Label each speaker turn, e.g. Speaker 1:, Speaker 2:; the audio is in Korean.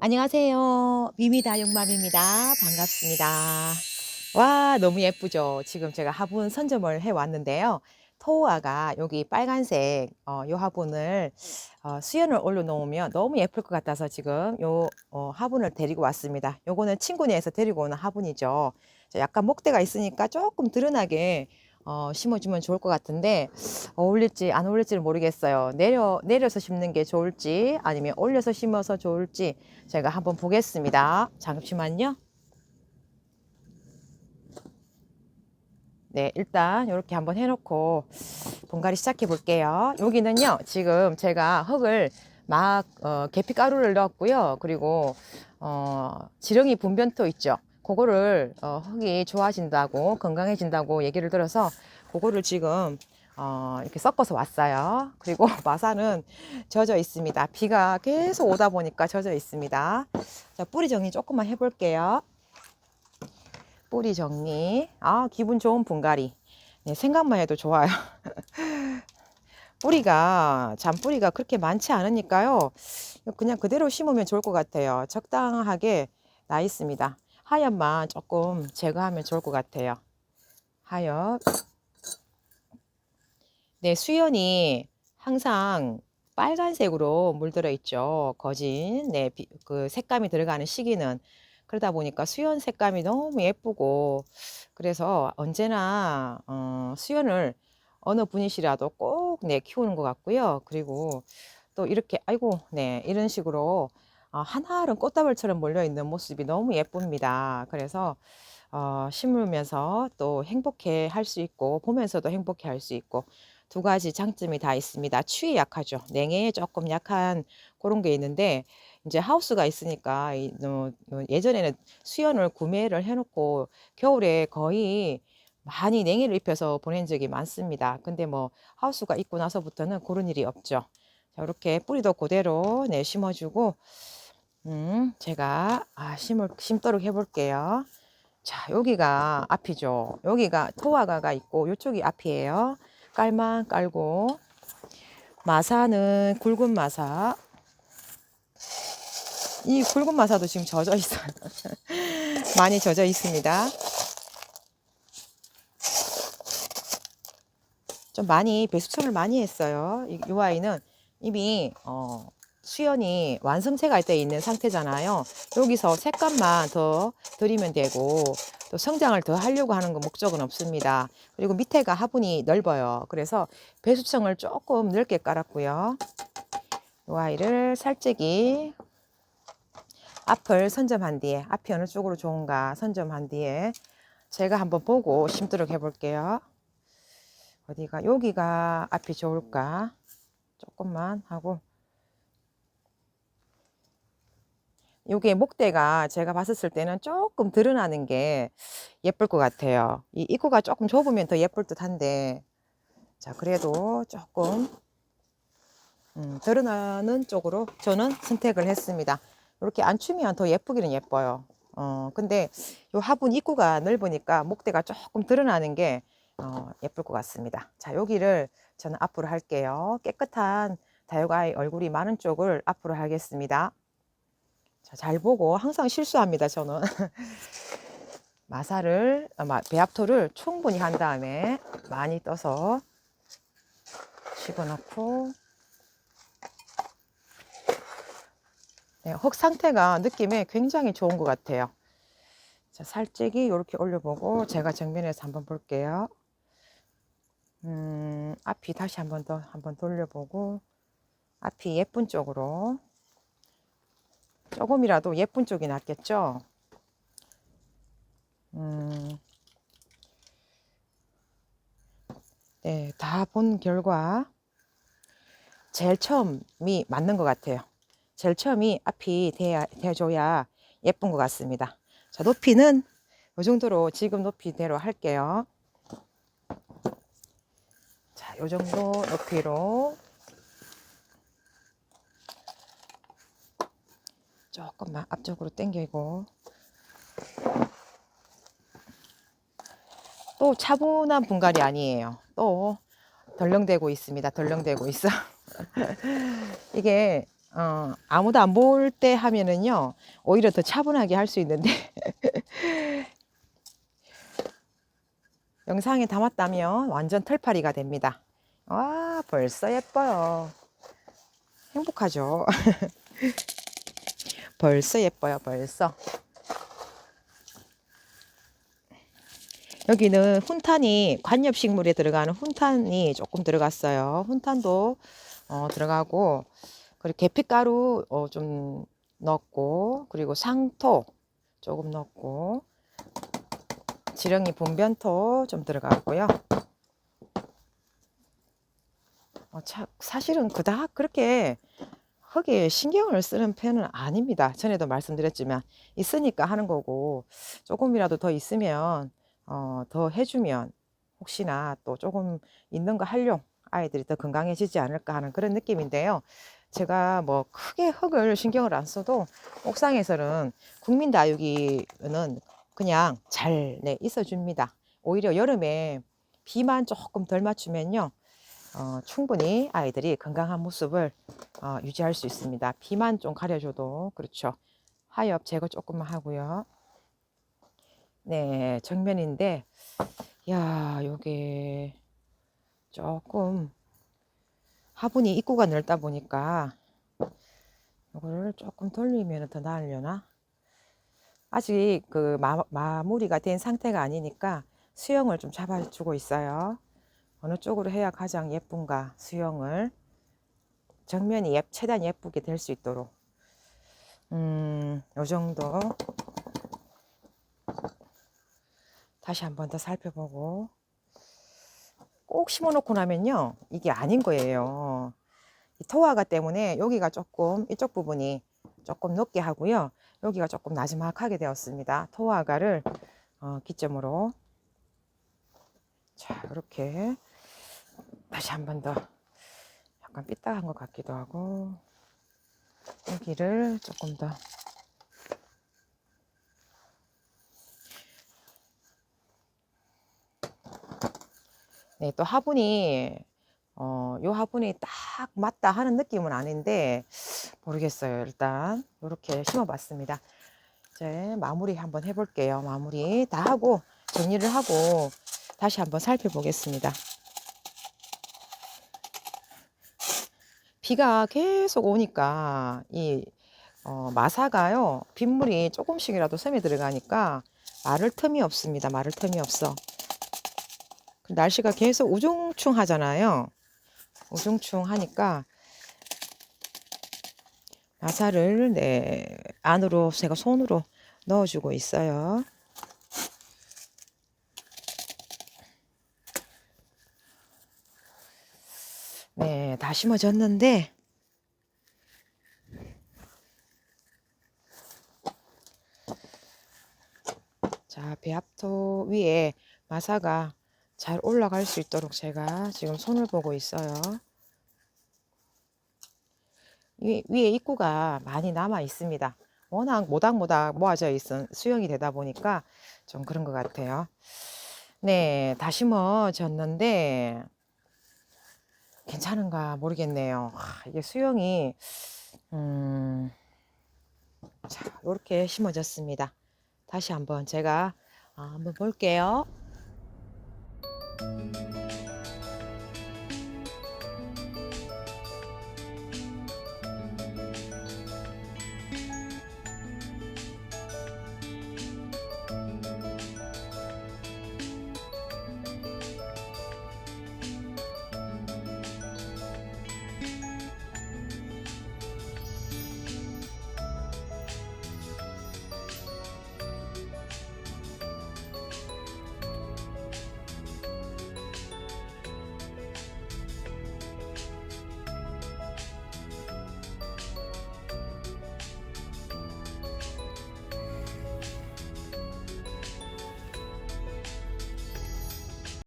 Speaker 1: 안녕하세요. 미미다육맘입니다. 반갑습니다. 와, 너무 예쁘죠? 지금 제가 화분 선점을 해 왔는데요. 토우아가 여기 빨간색 어, 요 화분을 어, 수연을 올려놓으면 너무 예쁠 것 같아서 지금 요 어, 화분을 데리고 왔습니다. 요거는 친구네에서 데리고 오는 화분이죠. 자, 약간 목대가 있으니까 조금 드러나게 어, 심어주면 좋을 것 같은데 어울릴지 안 어울릴지를 모르겠어요. 내려 내려서 심는 게 좋을지 아니면 올려서 심어서 좋을지 제가 한번 보겠습니다. 잠시만요. 네, 일단 이렇게 한번 해놓고 분갈이 시작해 볼게요. 여기는요, 지금 제가 흙을 막 어, 계피가루를 넣었고요. 그리고 어, 지렁이 분변토 있죠. 그거를 어, 흙이 좋아진다고 건강해진다고 얘기를 들어서 그거를 지금 어, 이렇게 섞어서 왔어요. 그리고 마사는 젖어 있습니다. 비가 계속 오다 보니까 젖어 있습니다. 자, 뿌리 정리 조금만 해볼게요. 뿌리 정리. 아, 기분 좋은 분갈이. 네, 생각만 해도 좋아요. 뿌리가, 잔뿌리가 그렇게 많지 않으니까요. 그냥 그대로 심으면 좋을 것 같아요. 적당하게 나 있습니다. 하얀만 조금 제거하면 좋을 것 같아요. 하얀. 네, 수연이 항상 빨간색으로 물들어 있죠. 거진. 네, 비- 그 색감이 들어가는 시기는. 그러다 보니까 수연 색감이 너무 예쁘고, 그래서 언제나, 어, 수연을 어느 분이시라도 꼭, 네, 키우는 것 같고요. 그리고 또 이렇게, 아이고, 네, 이런 식으로, 어, 한아름 꽃다발처럼 몰려있는 모습이 너무 예쁩니다. 그래서, 어, 심으면서 또 행복해 할 수 있고, 보면서도 행복해 할 수 있고, 두 가지 장점이 다 있습니다. 추위에 약하죠. 냉해에 조금 약한 그런 게 있는데 이제 하우스가 있으니까 이, 어, 어, 예전에는 수연을 구매를 해놓고 겨울에 거의 많이 냉해를 입혀서 보낸 적이 많습니다. 근데 뭐 하우스가 있고 나서부터는 그런 일이 없죠. 자, 이렇게 뿌리도 그대로 네, 심어주고 음, 제가 아, 심을 심도록 해볼게요. 자, 여기가 앞이죠. 여기가 토화가가 있고 이쪽이 앞이에요. 깔만 깔고 마사는 굵은 마사 이 굵은 마사도 지금 젖어 있어요 많이 젖어 있습니다 좀 많이 배수청을 많이 했어요 이, 이 아이는 이미 어, 수연이 완성체가 돼 있는 상태잖아요. 여기서 색감만 더 드리면 되고 또 성장을 더 하려고 하는 거 목적은 없습니다. 그리고 밑에가 화분이 넓어요. 그래서 배수청을 조금 넓게 깔았고요. 이 아이를 살짝이 앞을 선점한 뒤에 앞이 어느 쪽으로 좋은가 선점한 뒤에 제가 한번 보고 심도록 해볼게요. 어디가 여기가 앞이 좋을까? 조금만 하고 요게 목대가 제가 봤었을 때는 조금 드러나는 게 예쁠 것 같아요. 이 입구가 조금 좁으면 더 예쁠 듯 한데 자 그래도 조금 음, 드러나는 쪽으로 저는 선택을 했습니다. 이렇게 안 추면 더 예쁘기는 예뻐요. 어, 근데 요 화분 입구가 넓으니까 목대가 조금 드러나는 게 어, 예쁠 것 같습니다. 자, 여기를 저는 앞으로 할게요. 깨끗한 다육아이 얼굴이 많은 쪽을 앞으로 하겠습니다. 자, 잘 보고 항상 실수합니다. 저는 마사를 아마 배합토를 충분히 한 다음에 많이 떠서 집어넣고 네, 흙 상태가 느낌이 굉장히 좋은 것 같아요. 자, 살짝이 이렇게 올려보고 제가 정면에서 한번 볼게요. 음, 앞이 다시 한번 더 한번 돌려보고 앞이 예쁜 쪽으로 조금이라도 예쁜 쪽이 낫겠죠? 음, 네, 다 본 결과 제일 처음이 맞는 것 같아요. 제일 처음이 앞이 돼야, 돼줘야 예쁜 것 같습니다. 자, 높이는 이 정도로 지금 높이대로 할게요. 자, 이 정도 높이로 조금만 앞쪽으로 당기고 또 차분한 분갈이 아니에요. 또 덜렁대고 있습니다. 덜렁대고 있어. 이게 어, 아무도 안 볼 때 하면은요, 오히려 더 차분하게 할 수 있는데, 영상에 담았다면 완전 털파리가 됩니다. 와, 벌써 예뻐요. 행복하죠? 벌써 예뻐요, 벌써. 여기는 훈탄이 관엽식물에 들어가는 훈탄이 조금 들어갔어요. 훈탄도 어, 들어가고 그리고 계피가루 어, 좀 넣었고 그리고 상토 조금 넣었고 지렁이 분변토 좀 들어갔고요. 어, 차, 사실은 그닥 그렇게 흙에 신경을 쓰는 편은 아닙니다. 전에도 말씀드렸지만 있으니까 하는 거고 조금이라도 더 있으면 어, 더 해주면 혹시나 또 조금 있는 거 활용 아이들이 더 건강해지지 않을까 하는 그런 느낌인데요. 제가 뭐 크게 흙을 신경을 안 써도 옥상에서는 국민 다육이는 그냥 잘 네, 있어줍니다. 오히려 여름에 비만 조금 덜 맞추면요. 어, 충분히 아이들이 건강한 모습을 어, 유지할 수 있습니다. 비만 좀 가려줘도 그렇죠. 하엽 제거 조금만 하고요. 네, 정면인데, 야, 요게 조금 화분이 입구가 넓다 보니까 이거를 조금 돌리면 더 나으려나? 아직 그 마, 마무리가 된 상태가 아니니까 수영을 좀 잡아주고 있어요. 어느 쪽으로 해야 가장 예쁜가 수영을 정면이 예, 최대한 예쁘게 될 수 있도록. 음, 요 정도. 다시 한 번 더 살펴보고. 꼭 심어놓고 나면요 이게 아닌 거예요. 이 토화가 때문에 여기가 조금 이쪽 부분이 조금 높게 하고요. 여기가 조금 나지막하게 되었습니다. 토화가를 어, 기점으로. 자 이렇게 다시 한 번 더 약간 삐딱한 것 같기도 하고 여기를 조금 더 네, 또 화분이 어, 요 화분이 딱 맞다 하는 느낌은 아닌데 모르겠어요. 일단 이렇게 심어봤습니다. 이제 마무리 한번 해볼게요. 마무리 다 하고 정리를 하고 다시 한번 살펴보겠습니다. 비가 계속 오니까 이 어, 마사가요 빗물이 조금씩이라도 섬에 들어가니까 마를 틈이 없습니다. 마를 틈이 없어. 그 날씨가 계속 우중충 하잖아요. 우중충 하니까 마사를 네, 안으로 제가 손으로 넣어주고 있어요. 네, 다 심어졌는데 자, 배합토 위에 마사가 잘 올라갈 수 있도록 제가 지금 손을 보고 있어요. 위, 위에 입구가 많이 남아 있습니다. 워낙 모닥모닥 모아져 있은 수영이 되다 보니까 좀 그런 것 같아요. 네, 다 심어졌는데 괜찮은가 모르겠네요. 하, 이게 수영이 음, 자 이렇게 심어졌습니다. 다시 한번 제가 아, 한번 볼게요.